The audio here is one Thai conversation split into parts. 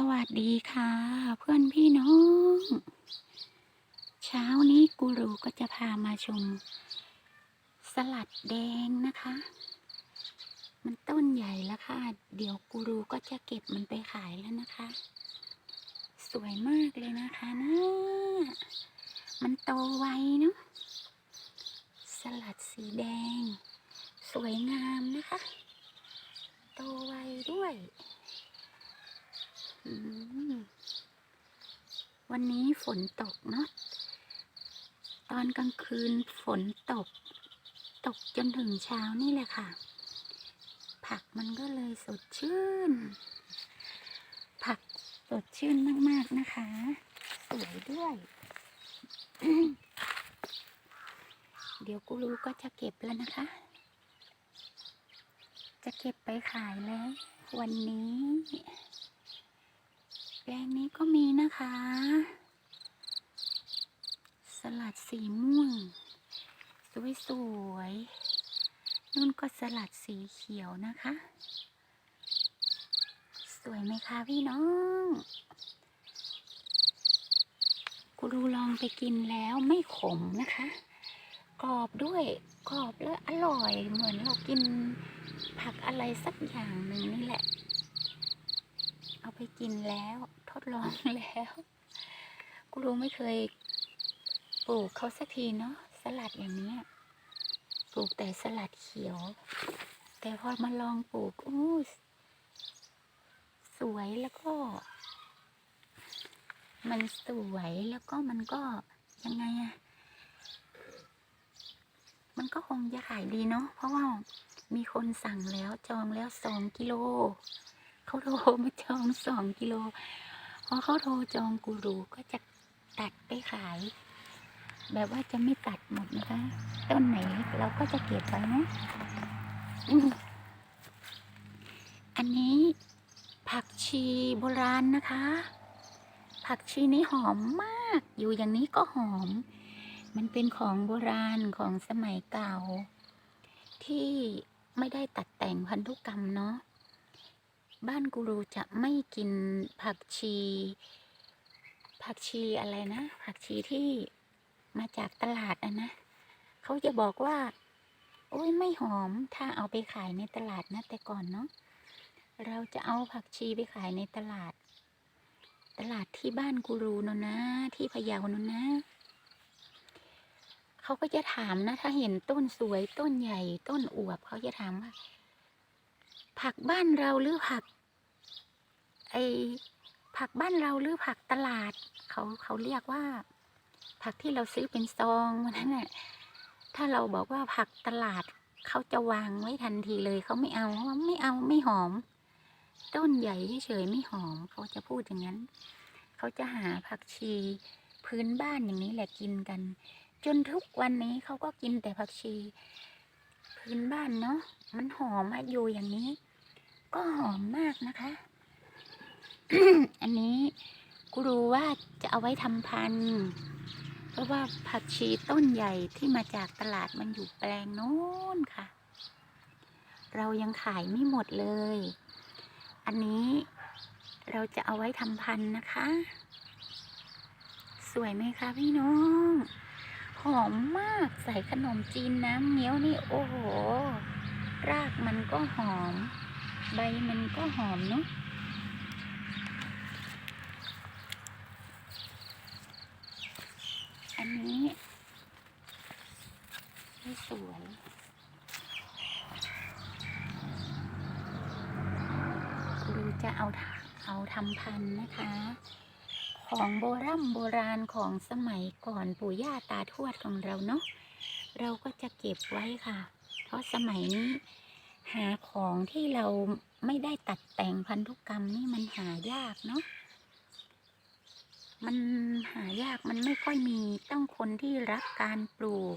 สวัสดีค่ะ เพื่อนพี่น้อง เช้านี้กูรูก็จะพามาชม สลัดแดงนะคะ มันต้นใหญ่แล้วค่ะ เดี๋ยวกูรูก็จะเก็บมันไปขายแล้วนะคะ สวยมากเลยนะคะนี่ยมันโตไวเนาะสลัดสีแดง สวยงามนะคะ โตไวด้วย วันนี้ฝนตกเนาะ ตอนกลางคืนฝนตก ตกจนถึงเช้านี่แหละค่ะ ผักมันก็เลยสดชื่น ผักสดชื่นมากๆนะคะ สวยด้วย เดี๋ยวกูรู้ก็จะเก็บแล้วนะคะ จะเก็บไปขายแล้ว วันนี้ แปลงนี้ก็มีนะคะ สลัดสีม่วง สวยๆนุ่นก็สลัดสีเขียวนะคะ สวยไหมคะพี่น้องกูรูลองไปกินแล้วไม่ขมนะคะ กรอบด้วยกรอบและอร่อยเหมือนเรากินผักอะไรสักอย่างหนึ่งนี่แหละ ไปกินแล้ว ทดลองแล้วกูรู้ไม่เคยปลูกเขาสักทีเนาะสลัดอย่างนี้ปลูกแต่สลัดเขียว แต่พอมาลองปลูกอู้สวยแล้วก็ มันสวยแล้วก็มันก็ยังไงอะมันก็คงจะขายดีเนาะเพราะว่ามีคนสั่งแล้วจองแล้วสองกิโล เขาโทรมาจองสองกิโลพอเขาโทรจองกูรูก็จะตัดไปขาย แบบว่าจะไม่ตัดหมดนะคะ ต้นไหนเราก็จะเก็บไว้นะอันนี้ผักชีโบราณนะคะ ผักชีนี้หอมมาก อยู่อย่างนี้ก็หอม มันเป็นของโบราณของสมัยเก่า ที่ไม่ได้ตัดแต่งพันธุกรรมเนาะ บ้านกูรูจะไม่กินผักชี ผักชีอะไรนะ ผักชีที่มาจากตลาดอะนะเขาจะบอกว่า โอ้ยไม่หอม ถ้าเอาไปขายในตลาดนะ แต่ก่อนเนาะเราจะเอาผักชีไปขายในตลาด ตลาดที่บ้านกูรูนนนะ ที่พะเยานนนะเขาก็จะถามนะ ถ้าเห็นต้นสวยต้นใหญ่ต้นอวบเขาจะถามว่าผักบ้านเราหรือผัก ไอผักบ้านเราหรือผักตลาด เขาเขาเรียกว่า ผักที่เราซื้อเป็นซองวันนั้นแหละถ้าเราบอกว่าผักตลาดเขาจะวางไว้ทันทีเลยเขาไม่เอาว่าไม่เอาไม่หอม ต้นใหญ่เฉยไม่หอม เขาจะพูดอย่างนั้น เขาจะหาผักชีพื้นบ้านอย่างนี้แหละกินกัน จนทุกวันนี้เขาก็กินแต่ผักชี พื้นบ้านเนาะมันหอมอะอยู่อย่างนี้ ก็หอมมากนะคะ อันนี้กูรู้ว่าจะเอาไว้ทำพันธุ์เพราะว่าผักชีต้นใหญ่ที่มาจากตลาดมันอยู่แปลงโน้นค่ะ เรายังขายไม่หมดเลย อันนี้เราจะเอาไว้ทำพันธุ์นะคะ สวยไหมคะพี่น้องหอมมากใส่ขนมจีนน้ำเงี้ยวนี่โอ้โห รากมันก็หอม ใบมันก็หอมเนาะ อันนี้ไม่สวยดูจะเอาทเอา ทำพันธุ์นะคะ ของโบรโบราณของสมัยก่อนปู่ย่าตาทวดของเราเนาะเราก็จะเก็บไว้ค่ะ เพราะสมัยนี้หาของที่เราไม่ได้ตัดแต่งพันธุกรรมนี่มันหายากเนาะมันหายากมันไม่ค่อยมีต้องคนที่รักการปลูก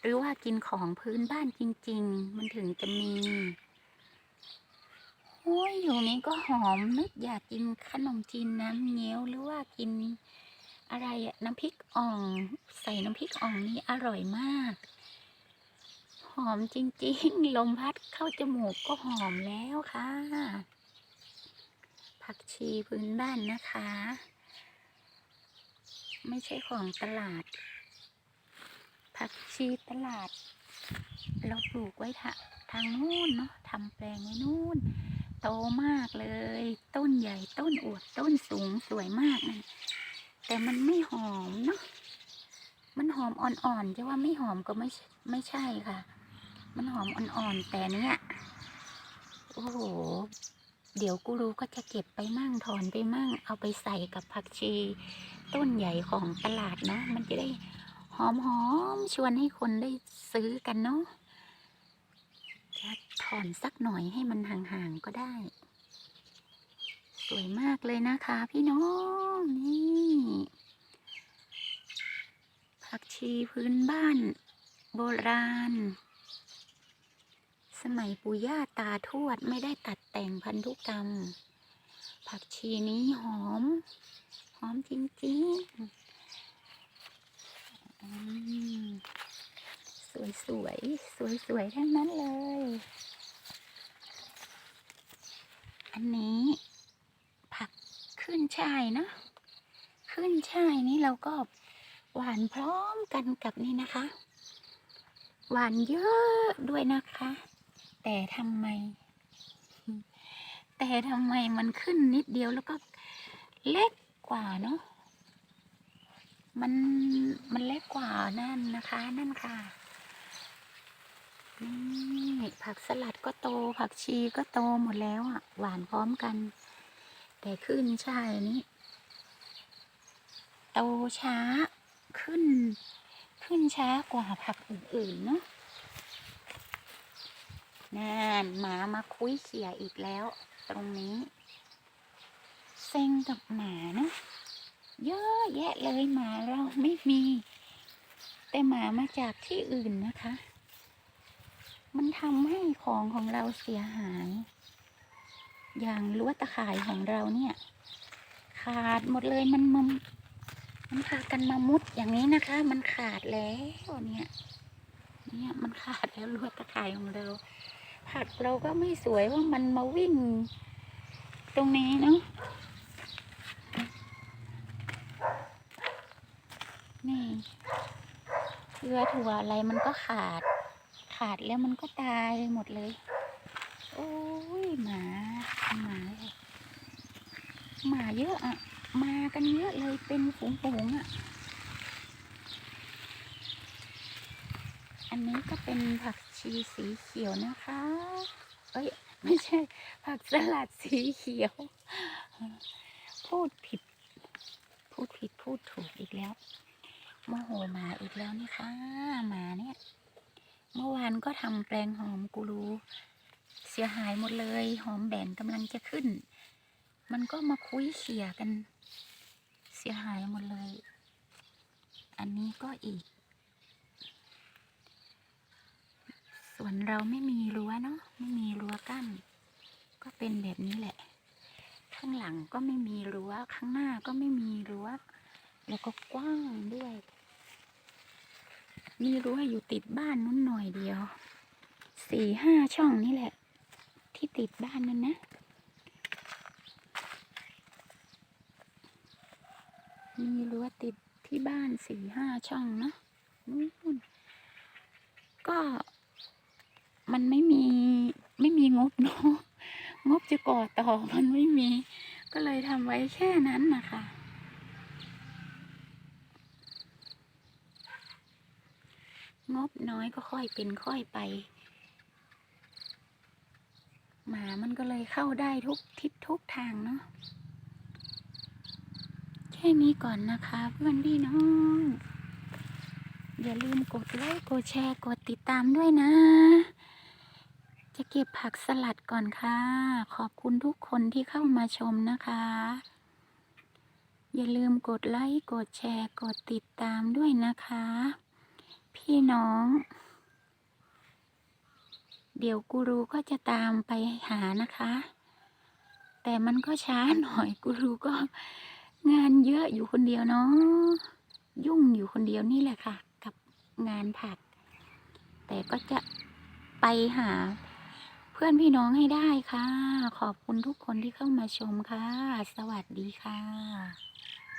หรือว่ากินของพื้นบ้านจริง ๆ มันถึงจะมีูนี้ก็หอมนึกอยากกินขนมจีนน้ำเงี้ยวหรือว่ากินอะไรน้ำพริกอ่องใส่น้ำพริกอ่องนี่อร่อยมาก หอมจริงๆ ลมพัดเข้าจมูกก็หอมแล้วค่ะ ผักชีพื้นบ้านนะคะ ไม่ใช่ของตลาด ผักชีตลาด เราปลูกไว้ทะทางนู้นเนาะทำแปลงไว้นู้น โตมากเลย ต้นใหญ่ต้นอวบต้นสูงสวยมากนะแต่มันไม่หอมเนาะมันหอมอ่อนๆจะว่าไม่หอมก็ไม่ไม่ใช่ค่ะ มันหอมอ่อนๆแต่เนี้ยโอ้โห เดี๋ยวกูรู้ก็จะเก็บไปมั่งถอนไปมั่ง เอาไปใส่กับผักชี ต้นใหญ่ของตลาดเนาะมันจะได้หอมๆชวนให้คนได้ซื้อกันเนาะ จะถอนสักหน่อยให้มันห่างๆก็ได้ สวยมากเลยนะคะพี่น้องนี่ผักชีพื้นบ้าน โบราณ สมัยปู่ย่าตาทวดไม่ได้ตัดแต่งพันธุกรรม ผักชีนี้หอม หอมจริงๆอืม สวยสวยสวยสวยทั้งนั้นเลย อันนี้ ผักขึ้นช่ายเนะขึ้นช่ายนี้เราก็หวานพร้อมกันกับนี่นะคะ หวานเยอะด้วยนะคะ แต่ทำไม แต่ทำไมมันขึ้นนิดเดียวแล้วก็เล็กกว่าเนาะมันมันเล็กกว่านั่นนะคะ นั่นค่ะ นี่ผักสลัดก็โต ผักชีก็โตหมดแล้วอะ หวานพร้อมกัน แต่ขึ้นช่ายนี้ โตช้าขึ้น ขึ้นช้ากว่าผักอื่นๆเนาะนั่นหมามาคุยเขี่ยอีกแล้ว ตรงนี้เซ็งกับหมานะเยอะแยะเลยหมาเราไม่มี แต่หมามาจากที่อื่นนะคะ มันทำให้ของของเราเสียหาย อย่างรั้วตะข่ายของเราเนี่ย ขาดหมดเลยมันมันมันพากันมามุดอย่างนี้นะคะ มันขาดแล้วเนี่ย เนี่ยมันขาดแล้วรั้วตะข่ายของเราผักเราก็ไม่สวยว่ามันมาวิ่ง ตรงนี้เนาะนี่เกลือถั่วอะไรมันก็ขาด ขาดแล้วมันก็ตายหมดเลย โอ้ยหมาหมาเลยหมาเยอะอะ มากันเยอะเลยเป็นฝูงๆอะ อันนี้ก็เป็นผักชีสีเขียวนะคะ เอ้ย ไม่ใช่ ผักสลัดสีเขียว พูดผิด พูดผิดพูดถูกอีกแล้วโมโหหมาอีกแล้วนี่ค่ะหมาเนี่ย เมื่อวานก็ทำแปลงหอมกูรู้ เสียหายหมดเลย หอมแบนกำลังจะขึ้น มันก็มาคุยเขี่ยกัน เสียหายหมดเลย อันนี้ก็อีก ส่วนเราไม่มีรั้วเนาะไม่มีรั้วกั้น ก็เป็นแบบนี้แหละ ข้างหลังก็ไม่มีรั้วข้างหน้าก็ไม่มีรั้วแล้วก็กว้างด้วย มีรั้วอยู่ติดบ้านนู้นหน่อยเดียว สี่ห้าช่องนี่แหละ ที่ติดบ้านนั่นนะมีรั้วติดที่บ้านสี่ห้าช่องนะนู่นก็มันไม่มีไม่มีงบเนาะงบจะก่อต่อมันไม่มี ก็เลยทำไว้แค่นั้นนะคะ งบน้อยก็ค่อยเป็นค่อยไป หมามันก็เลยเข้าได้ทุกทิศทุกทางเนาะแค่นี้ก่อนนะคะเพื่อนพี่น้อง อย่าลืมกดไลค์กดแชร์กดติดตามด้วยนะ จะเก็บผักสลัดก่อนค่ะ ขอบคุณทุกคนที่เข้ามาชมนะคะ อย่าลืมกดไลค์กดแชร์กดติดตามด้วยนะคะ พี่น้อง เดี๋ยวกูรูก็จะตามไปหานะคะ แต่มันก็ช้าหน่อยกูรูก็งานเยอะอยู่คนเดียวเนาะยุ่งอยู่คนเดียวนี่แหละค่ะ กับงานผัก แต่ก็จะไปหาเพื่อนพี่น้องให้ได้ค่ะ ขอบคุณทุกคนที่เข้ามาชมค่ะ สวัสดีค่ะ